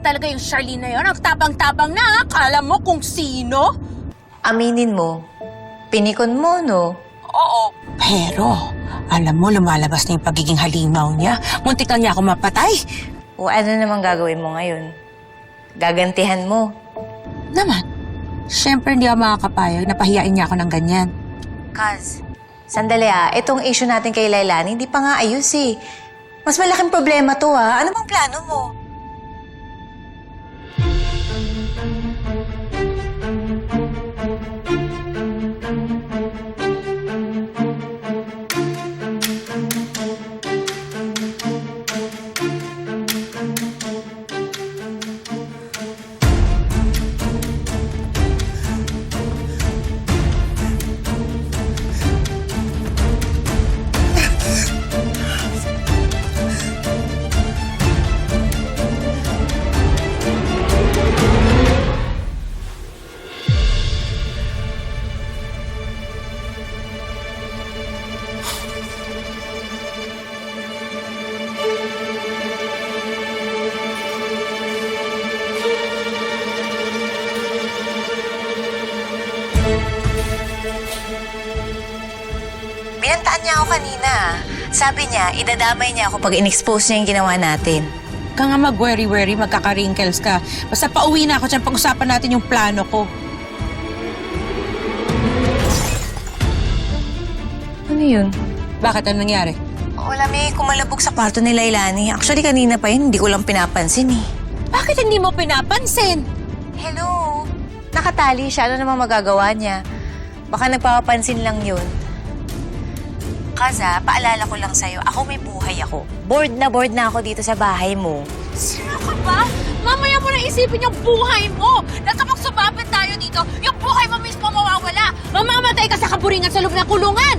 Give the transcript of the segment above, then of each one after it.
talaga yung Charlene na yun. Ang tabang-tabang na, ha? Kala mo kung sino? Aminin mo, pinikon mo, no? Oo. Pero, alam mo, lumalabas na yung pagiging halimaw niya. Muntik na niya ako mapatay. O ano naman gagawin mo ngayon? Gagantihan mo. Naman. Siyempre, hindi ako makakapayag. Napahiyain niya ako ng ganyan. Kaz, sandali ah. Itong issue natin kay Lailani, hindi pa nga ayos eh. Mas malaking problema to ah. Ano bang plano mo? Binantaan niya ako kanina. Sabi niya, idadamay niya ako pag in-expose niya yung ginawa natin. Ka nga mag-worry-worry, magkaka-wrinkles ka. Basta pauwi na ako dyan, pag-usapan natin yung plano ko. Ano yun? Bakit? Ano nangyari? Wala may kumalabog sa kwarto ni Lailani. Actually, kanina pa yun, hindi ko lang pinapansin eh. Bakit hindi mo pinapansin? Hello? Nakatali siya. Ano naman magagawa niya? Baka nagpapapansin lang yun. Kaza, paalala ko lang sa'yo, ako may buhay ako. Bored na bored na ako dito sa bahay mo. Sino ka ba? Mamaya mo na isipin yung buhay mo. Na kapag sumabit tayo dito, yung buhay mo mismo mawawala. Mamamatay ka sa kaburingan sa loob ng kulungan.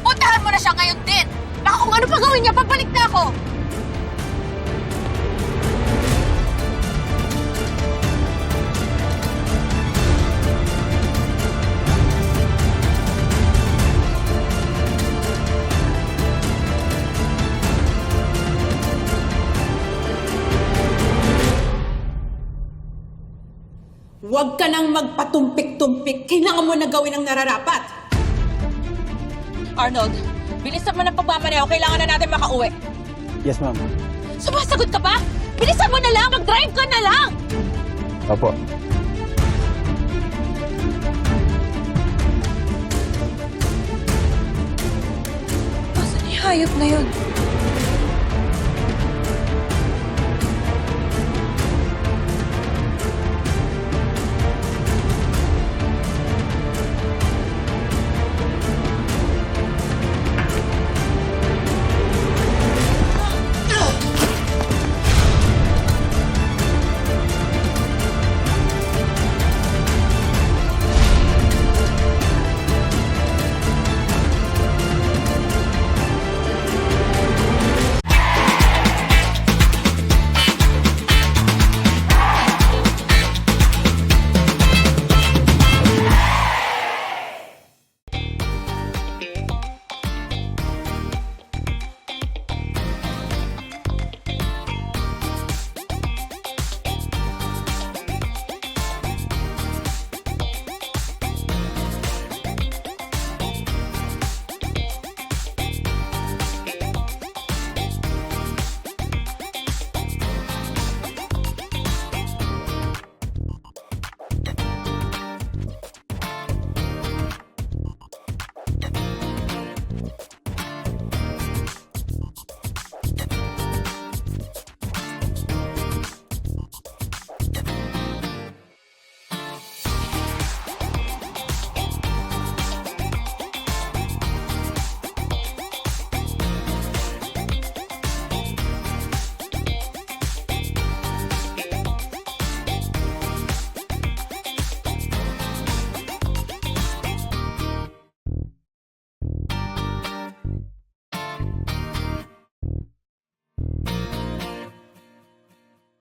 Puntahan mo na siya ngayon din. Baka kung ano pa gawin niya, pabalik na ako. Huwag ka nang magpatumpik-tumpik. Kailangan mo na gawin ang nararapat. Arnold, bilisan mo ng pagmamaneho. Kailangan na natin makauwi. Yes, ma'am. Sumasagot ka ba? Bilisan mo na lang! Mag-drive ka na lang! Opo. Nasaan yung hayop na yun?